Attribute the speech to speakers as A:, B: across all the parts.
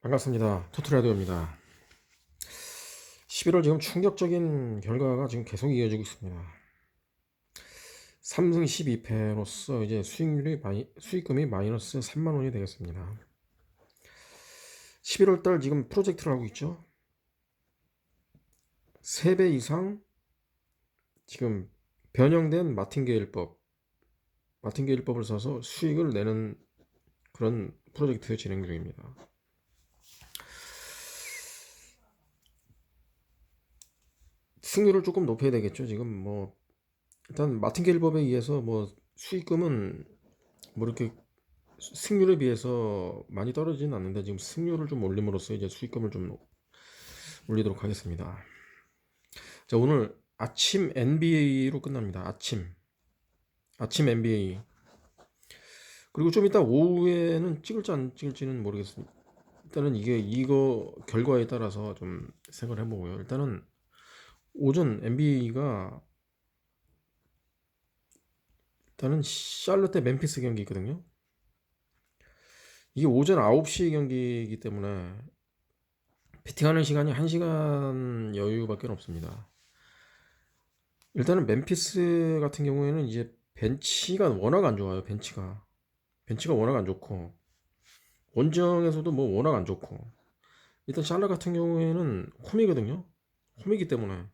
A: 반갑습니다. 토트라디오입니다. 11월 지금 충격적인 결과가 지금 계속 이어지고 있습니다. 3승 12패로서 이제 수익률이 마이, 수익금이 마이너스 3만 원이 되겠습니다. 11월 달 지금 프로젝트를 하고 있죠. 3배 이상 지금 변형된 마틴게일법, 마틴게일법을 써서 수익을 내는 그런 프로젝트 진행 중입니다. 승률을 조금 높여야 되겠죠. 지금 뭐 일단 마틴게일법에 의해서 뭐 수익금은 뭐 이렇게 승률에 비해서 많이 떨어지진 않는데 지금 승률을 좀 올림으로써 이제 수익금을 좀 올리도록 하겠습니다. 자 오늘 아침 NBA로 끝납니다. 아침 아침 NBA 그리고 좀 이따 오후에는 찍을지 안 찍을지는 모르겠습니다. 일단은 이게 이거 결과에 따라서 좀 생각을 해보고요. 일단은 오전 NBA가 일단은 샬롯 대 멤피스 경기 있거든요. 이게 오전 9시 경기이기 때문에 배팅하는 시간이 1시간 여유밖에 없습니다. 일단은 멤피스 같은 경우에는 이제 벤치가 워낙 안 좋아요. 벤치가. 벤치가 워낙 안 좋고 원정에서도 뭐 워낙 안 좋고 일단 샬롯 같은 경우에는 홈이거든요. 홈이기 때문에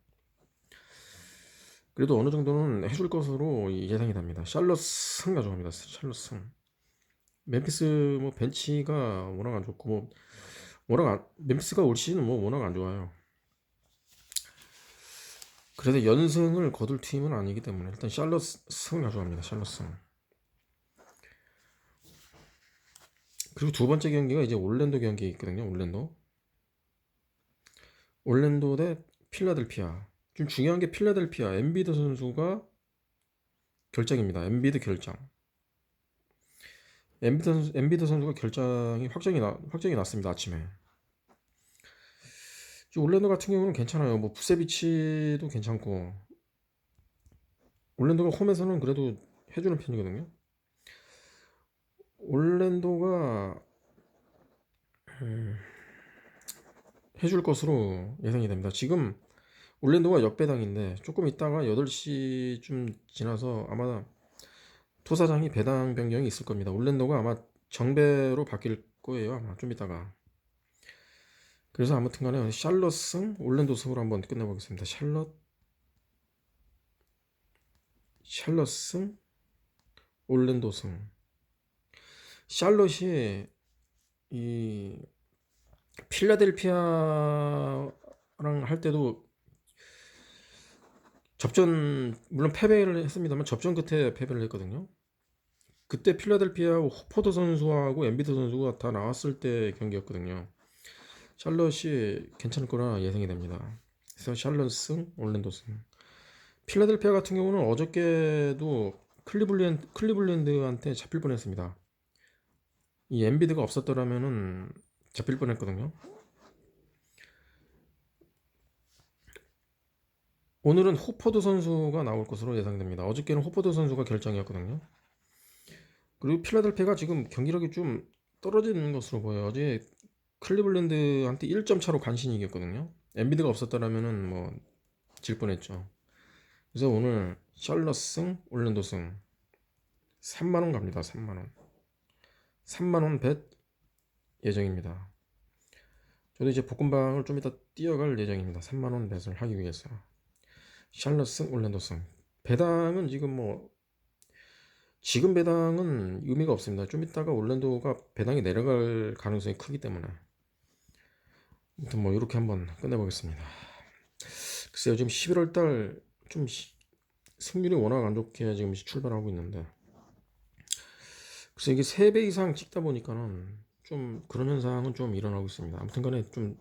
A: 그래도 어느 정도는 해줄 것으로 예상이 됩니다. 샬럿 승 가져갑니다. 샬럿 승. 멤피스 뭐 벤치가 워낙 안 좋고 뭐 워낙 안, 멤피스가 올 시즌은 뭐 워낙 안 좋아요. 그래서 연승을 거둘 팀은 아니기 때문에 일단 샬럿 승 가져갑니다. 샬럿 승. 그리고 두 번째 경기가 이제 올랜도 경기 있거든요. 올랜도. 올랜도 대 필라델피아. 좀 중요한 게 필라델피아 엠비드 선수가 결장입니다. 엠비드 결장. 엠비드, 선수, 엠비드 선수가 결장이 확정이 나, 확정이 났습니다. 아침에. 올랜도 같은 경우는 괜찮아요. 뭐 부세비치도 괜찮고 올랜도가 홈에서는 그래도 해주는 편이거든요. 올랜도가 음, 해줄 것으로 예상이 됩니다. 지금 올랜도가 역배당인데 조금 있다가 8시쯤 지나서 아마 토사장이 배당 변경이 있을 겁니다. 올랜도가 아마 정배로 바뀔 거예요. 아마 좀 있다가. 그래서 아무튼 간에 샬럿 승, 올랜도 승으로 한번 끝내보겠습니다. 샬럿, 샬럿 승, 올랜도 승. 샬럿이 이 필라델피아랑 할 때도 접전 물론 패배를 했습니다만 접전 끝에 패배를 했거든요. 그때 필라델피아 호포드 선수하고 엠비드 선수가 다 나왔을 때 경기였거든요. 샬럿이 괜찮을 거라 예상이 됩니다. 그래서 샬럿 승, 올랜도 승. 필라델피아 같은 경우는 어저께도 클리블랜드, 클리블랜드한테 잡힐 뻔했습니다. 이 엠비드가 없었더라면은 잡힐 뻔했거든요. 오늘은 호퍼드 선수가 나올 것으로 예상됩니다. 어저께는 호퍼드 선수가 결정이었거든요. 그리고 필라델피아가 지금 경기력이 좀 떨어지는 것으로 보여요. 어제 클리블랜드한테 1점 차로 간신히 이겼거든요. 엠비드가 없었더라면은 뭐 질 뻔했죠. 그래서 오늘 샬럿 승, 올랜도 승 3만 원 갑니다. 3만 원. 3만 원벳 예정입니다. 저도 이제 볶음방을 좀 이따 뛰어갈 예정입니다. 3만 원 벳을 하기 위해서. 샬럿승, 올랜도승. 배당은 지금 뭐 지금 배당은 의미가 없습니다. 좀 이따가 올랜도가 배당이 내려갈 가능성이 크기 때문에 아무튼 뭐 이렇게 한번 끝내보겠습니다. 글쎄요 지금 11월 달 좀 승률이 워낙 안 좋게 지금 출발하고 있는데 그래서 이게 3배 이상 찍다 보니까는 좀 그런 현상은 좀 일어나고 있습니다. 아무튼 간에 좀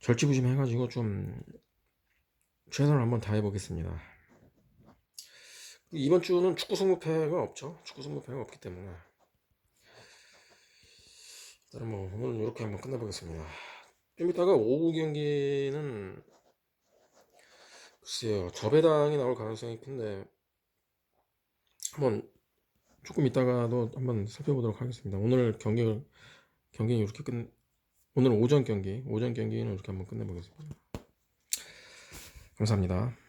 A: 절치부심 해가지고 좀 최선을 한번 다해 보겠습니다. 이번 주는 축구 승부패가 없죠. 축구 승부패가 없기 때문에 일단 뭐 오늘 이렇게 한번 끝내보겠습니다. 좀 이따가 오후 경기는 글쎄요 저배당이 나올 가능성이 큰데 한번 조금 이따가도 한번 살펴보도록 하겠습니다. 오늘 경기 경기는 이렇게 끝 오늘 오전 경기 오전 경기는 이렇게 한번 끝내보겠습니다. 감사합니다.